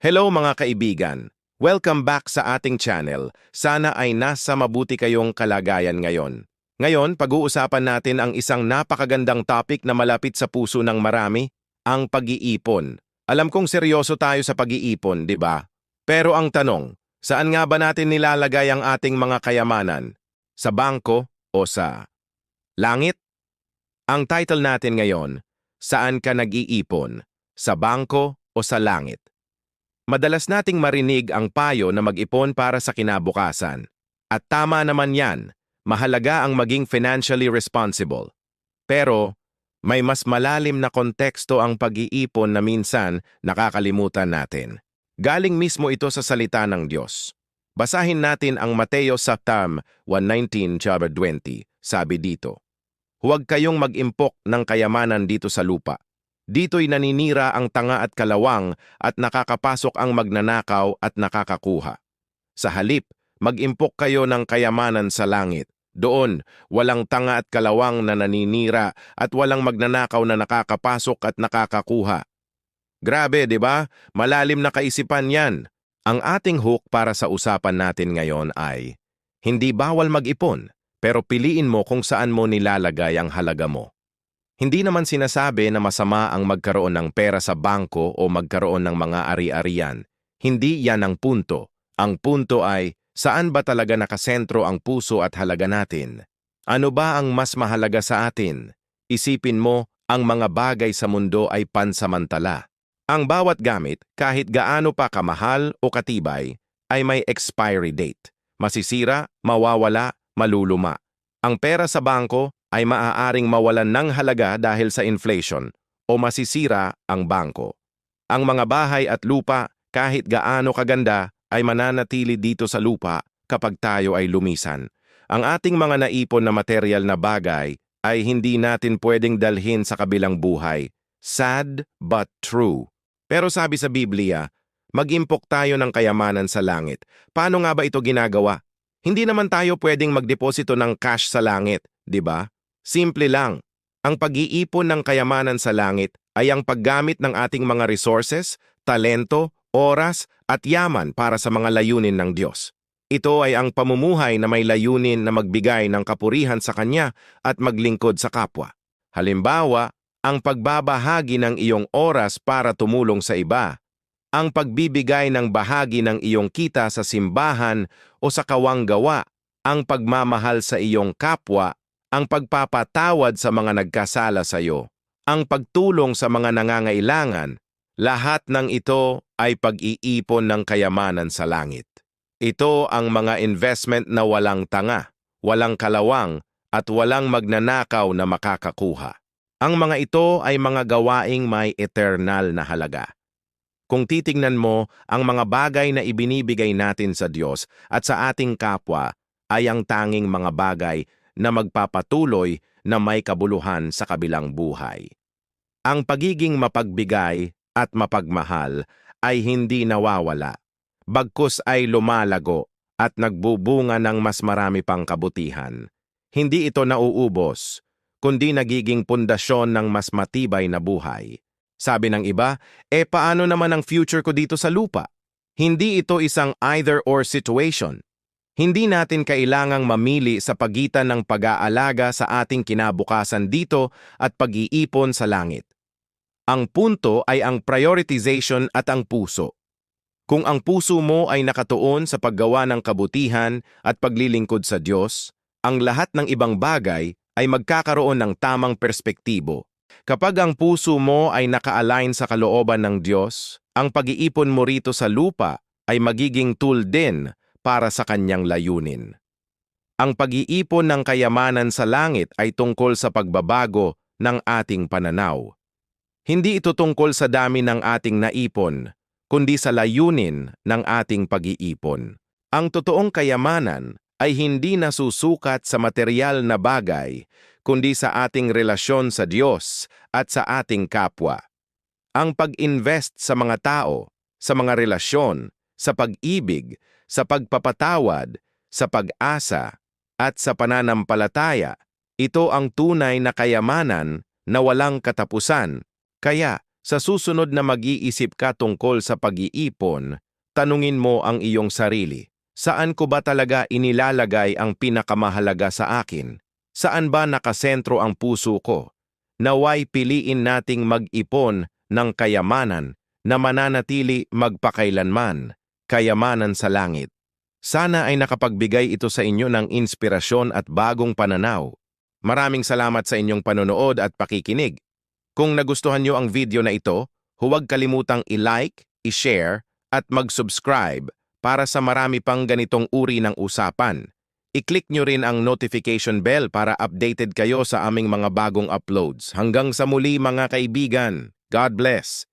Hello mga kaibigan! Welcome back sa ating channel. Sana ay nasa mabuti kayong kalagayan ngayon. Ngayon, pag-uusapan natin ang isang napakagandang topic na malapit sa puso ng marami, ang pag-iipon. Alam kong seryoso tayo sa pag-iipon, di ba? Pero ang tanong, saan nga ba natin nilalagay ang ating mga kayamanan? Sa bangko o sa langit? Ang title natin ngayon, Saan ka nag-iipon? Sa bangko o sa langit? Madalas nating marinig ang payo na mag-ipon para sa kinabukasan. At tama naman yan, mahalaga ang maging financially responsible. Pero, may mas malalim na konteksto ang pag-iipon na minsan nakakalimutan natin. Galing mismo ito sa salita ng Diyos. Basahin natin ang Mateo sa Tam 119:20. Sabi dito, Huwag kayong mag-impok ng kayamanan dito sa lupa. Dito'y naninira ang tanga at kalawang at nakakapasok ang magnanakaw at nakakakuha. Sa halip, mag-impok kayo ng kayamanan sa langit. Doon, walang tanga at kalawang na naninira at walang magnanakaw na nakakapasok at nakakakuha. Grabe, di ba? Malalim na kaisipan yan. Ang ating hook para sa usapan natin ngayon ay, hindi bawal mag-ipon, pero piliin mo kung saan mo nilalagay ang halaga mo. Hindi naman sinasabi na masama ang magkaroon ng pera sa bangko o magkaroon ng mga ari-arian. Hindi yan ang punto. Ang punto ay, saan ba talaga nakasentro ang puso at halaga natin? Ano ba ang mas mahalaga sa atin? Isipin mo, ang mga bagay sa mundo ay pansamantala. Ang bawat gamit, kahit gaano pa kamahal o katibay, ay may expiry date. Masisira, mawawala, maluluma. Ang pera sa bangko ay maaaring mawalan ng halaga dahil sa inflation o masisira ang bangko. Ang mga bahay at lupa, kahit gaano kaganda, ay mananatili dito sa lupa kapag tayo ay lumisan. Ang ating mga naipon na material na bagay ay hindi natin pwedeng dalhin sa kabilang buhay. Sad but true. Pero sabi sa Biblia, mag-impok tayo ng kayamanan sa langit. Paano nga ba ito ginagawa? Hindi naman tayo pwedeng magdeposito ng cash sa langit, di ba? Simple lang. Ang pag-iipon ng kayamanan sa langit ay ang paggamit ng ating mga resources, talento, oras at yaman para sa mga layunin ng Diyos. Ito ay ang pamumuhay na may layunin na magbigay ng kapurihan sa Kanya at maglingkod sa kapwa. Halimbawa, ang pagbabahagi ng iyong oras para tumulong sa iba, ang pagbibigay ng bahagi ng iyong kita sa simbahan o sa kawang gawa, ang pagmamahal sa iyong kapwa, ang pagpapatawad sa mga nagkasala sa iyo, ang pagtulong sa mga nangangailangan, lahat ng ito ay pag-iipon ng kayamanan sa langit. Ito ang mga investment na walang tanga, walang kalawang, at walang magnanakaw na makakakuha. Ang mga ito ay mga gawaing may eternal na halaga. Kung titingnan mo, ang mga bagay na ibinibigay natin sa Diyos at sa ating kapwa ay ang tanging mga bagay na magpapatuloy na may kabuluhan sa kabilang buhay. Ang pagiging mapagbigay at mapagmahal ay hindi nawawala, bagkus ay lumalago at nagbubunga ng mas marami pang kabutihan. Hindi ito nauubos, kundi nagiging pundasyon ng mas matibay na buhay. Sabi ng iba, eh paano naman ang future ko dito sa lupa? Hindi ito isang either-or situation. Hindi natin kailangang mamili sa pagitan ng pag-aalaga sa ating kinabukasan dito at pag-iipon sa langit. Ang punto ay ang prioritization at ang puso. Kung ang puso mo ay nakatuon sa paggawa ng kabutihan at paglilingkod sa Diyos, ang lahat ng ibang bagay ay magkakaroon ng tamang perspektibo. Kapag ang puso mo ay naka-align sa kalooban ng Diyos, ang pag-iipon mo rito sa lupa ay magiging tool din para sa kanyang layunin. Ang pag-iipon ng kayamanan sa langit ay tungkol sa pagbabago ng ating pananaw. Hindi ito tungkol sa dami ng ating naipon, kundi sa layunin ng ating pag-iipon. Ang totoong kayamanan ay hindi nasusukat sa material na bagay, kundi sa ating relasyon sa Diyos at sa ating kapwa. Ang pag-invest sa mga tao, sa mga relasyon, sa pag-ibig, sa pagpapatawad, sa pag-asa, at sa pananampalataya, ito ang tunay na kayamanan na walang katapusan, kaya Sa susunod na mag-iisip ka tungkol sa pag-iipon, tanungin mo ang iyong sarili. Saan ko ba talaga inilalagay ang pinakamahalaga sa akin? Saan ba nakasentro ang puso ko? Naway piliin nating mag-ipon ng kayamanan na mananatili magpakailanman, kayamanan sa langit. Sana ay nakapagbigay ito sa inyo ng inspirasyon at bagong pananaw. Maraming salamat sa inyong panonood at pakikinig. Kung nagustuhan nyo ang video na ito, huwag kalimutang i-like, i-share, at mag-subscribe para sa marami pang ganitong uri ng usapan. I-click nyo rin ang notification bell para updated kayo sa aming mga bagong uploads. Hanggang sa muli mga kaibigan, God bless!